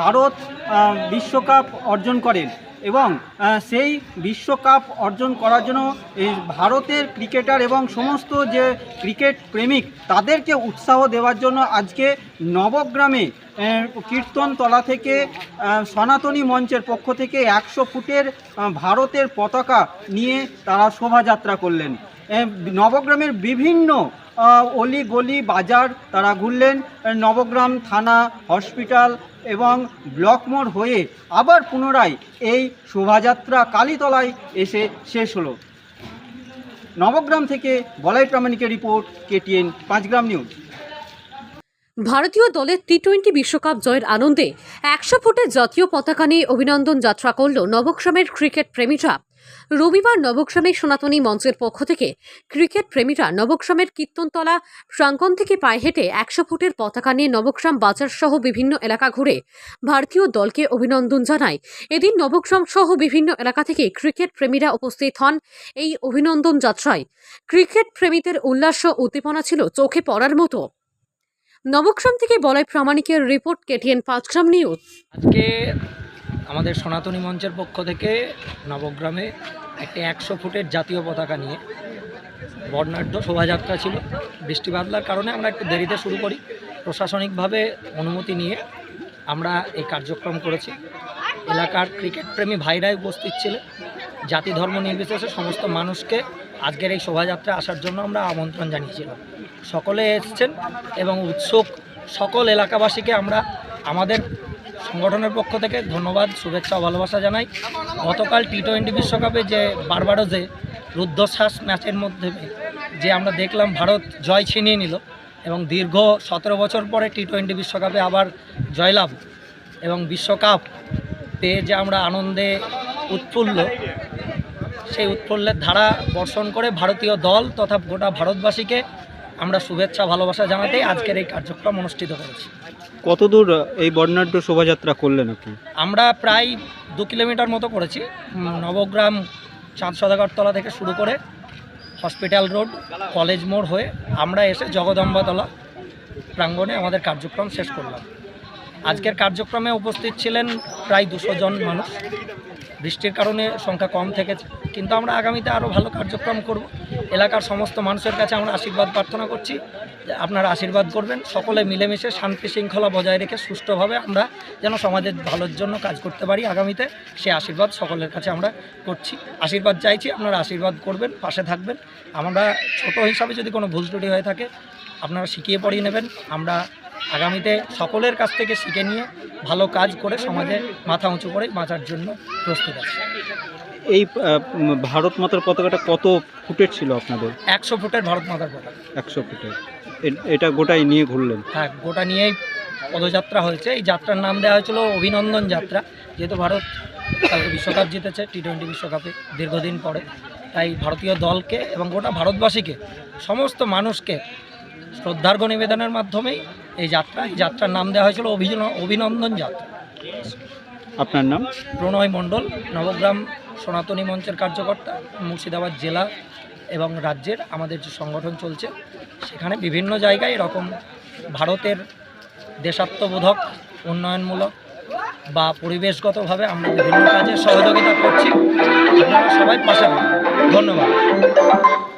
ভারত বিশ্বকাপ অর্জন করেন এবং সেই বিশ্বকাপ অর্জন করার জন্য এই ভারতের ক্রিকেটার এবং সমস্ত যে ক্রিকেট প্রেমিক তাদেরকে উৎসাহ দেওয়ার জন্য আজকে নবগ্রামে কীর্তনতলা থেকে সনাতনী মঞ্চের পক্ষ থেকে একশো ফুটের ভারতের পতাকা নিয়ে তারা শোভাযাত্রা করলেন। নবগ্রামের বিভিন্ন অলি গলি বাজার তারা ঘুরলেন। নবগ্রাম থানা, হসপিটাল এবং ব্লক মোড় হয়ে আবার পুনরায় এই শোভাযাত্রা কালীতলায় এসে শেষ হলো। নবগ্রাম থেকে বলাই প্রামাণিকের রিপোর্ট, কেটিএন, পাঁচগ্রাম নিউজ। ভারতীয় দলের টি টোয়েন্টি বিশ্বকাপ জয়ের আনন্দে একশো ফুটের জাতীয় পতাকা নিয়ে অভিনন্দন যাত্রা করল নবগ্রামের ক্রিকেট প্রেমীরা। রবিবার নবগ্রামের সনাতনী মঞ্চের পক্ষ থেকে ক্রিকেট প্রেমীরা নবগ্রামের কীর্তনতলা প্রাঙ্গণ থেকে পায়ে হেঁটে একশো ফুটের পতাকা নিয়ে নবগ্রাম বাজার সহ বিভিন্ন এলাকা ঘুরে ভারতীয় দলকে অভিনন্দন জানায়। এদিন নবগ্রাম সহ বিভিন্ন এলাকা থেকে ক্রিকেট প্রেমীরা উপস্থিত হন এই অভিনন্দন যাত্রায়। ক্রিকেট প্রেমীদের উল্লাস উদ্দীপনা ছিল চোখে পড়ার মতো। নবগ্রাম থেকে বলাই প্রামাণিকের রিপোর্ট কেটিএন পাঁচগ্রাম নিউজ। আজকে আমাদের সনাতনী মঞ্চের পক্ষ থেকে নবগ্রামে একটি একশো ফুটের জাতীয় পতাকা নিয়ে বর্ণাঢ্য শোভাযাত্রা ছিল। বৃষ্টি বাদলার কারণে আমরা একটু দেরিতে শুরু করি। প্রশাসনিকভাবে অনুমতি নিয়ে আমরা এই কার্যক্রম করেছি। এলাকার ক্রিকেট প্রেমী ভাইরাই উপস্থিত ছিলেন। জাতি ধর্ম নির্বিশেষে সমস্ত মানুষকে আজকের এই শোভাযাত্রা আসার জন্য আমরা আমন্ত্রণ জানিয়েছিলাম। সকলে এসেছেন এবং উৎসুক সকল এলাকাবাসীকে আমরা আমাদের সংগঠনের পক্ষ থেকে ধন্যবাদ, শুভেচ্ছা ও ভালোবাসা জানাই। গতকাল টি টোয়েন্টি বিশ্বকাপে যে বারবারোজে রুদ্ধশ্বাস ম্যাচের মধ্যে যে আমরা দেখলাম ভারত জয় ছিনিয়ে নিল এবং দীর্ঘ সতেরো বছর পরে টি টোয়েন্টি বিশ্বকাপে আবার জয়লাভ এবং বিশ্বকাপ পেয়ে যে আমরা আনন্দে উৎফুল্ল, সেই উৎফুল্লের ধারা বর্ষণ করে ভারতীয় দল তথা গোটা ভারতবাসীকে আমরা শুভেচ্ছা ভালোবাসা জানাতেই আজকের এই কার্যক্রম অনুষ্ঠিত করেছি। কতদূর এই বর্ণাঢ্য শোভাযাত্রা করলেন আপনি? আমরা প্রায় দু কিলোমিটার মতো করেছি। নবগ্রাম চাঁদ সদাগরতলা থেকে শুরু করে হসপিটাল রোড কলেজ মোড় হয়ে আমরা এসে জগদম্বাতলা প্রাঙ্গণে আমাদের কার্যক্রম শেষ করলাম। আজকের কার্যক্রমে উপস্থিত ছিলেন প্রায় দুশো জন মানুষ। বৃষ্টির কারণে সংখ্যা কম থেকেছে। কিন্তু আমরা আগামীতে আরও ভালো কার্যক্রম করব। এলাকার সমস্ত মানুষের কাছে আমরা আশীর্বাদ প্রার্থনা করছি। আপনারা আশীর্বাদ করবেন। সকলে মিলেমিশে শান্তি শৃঙ্খলা বজায় রেখে সুষ্ঠুভাবে আমরা যেন সমাজের ভালোর জন্য কাজ করতে পারি আগামীতে। সে আশীর্বাদ সকলের কাছে আমরা করছি। আশীর্বাদ চাইছি, আপনারা আশীর্বাদ করবেন, পাশে থাকবেন। আমরা ছোট হিসাবে যদি কোনো ভুল ত্রুটি হয়ে থাকে, আপনারা শিখিয়ে পড়িয়ে নেবেন। আমরা আগামীতে সকলের কাছ থেকে শিখে নিয়ে ভালো কাজ করে সমাজে মাথা উঁচু করে বাঁচার জন্য প্রস্তুত আছি। এই ভারত মাতার পতাকাটা কত ফুটের ছিল আপনাদের? একশো ফুটের ভারত মাতার পতাকা। একশো ফুটের। এটা গোটাই নিয়ে ঘুরলেন? হ্যাঁ গোটা নিয়েই পদযাত্রা হয়েছে। এই যাত্রার নাম দেওয়া হয়েছিল অভিনন্দন যাত্রা। যেহেতু ভারত কালকে বিশ্বকাপ জিতেছে টি টোয়েন্টি বিশ্বকাপে দীর্ঘদিন পরে। তাই ভারতীয় দলকে এবং গোটা ভারতবাসীকে সমস্ত মানুষকে শ্রদ্ধার্ঘ নিবেদনের মাধ্যমেই এই যাত্রা এই যাত্রার নাম দেওয়া হয়েছিল অভিন- অভিনন্দন যাত্রা। আপনার নাম? প্রণয় মণ্ডল নবগ্রাম সনাতনী মঞ্চের কার্যকর্তা মুর্শিদাবাদ জেলা এবং রাজ্যের আমাদের যে সংগঠন চলছে সেখানে বিভিন্ন জায়গায় এরকম ভারতের দেশাত্মবোধক উন্নয়নমূলক বা পরিবেশগতভাবে আমরা বিভিন্ন কাজে সহযোগিতা করছি। আপনারা সবাই পাশে ধন্যবাদ।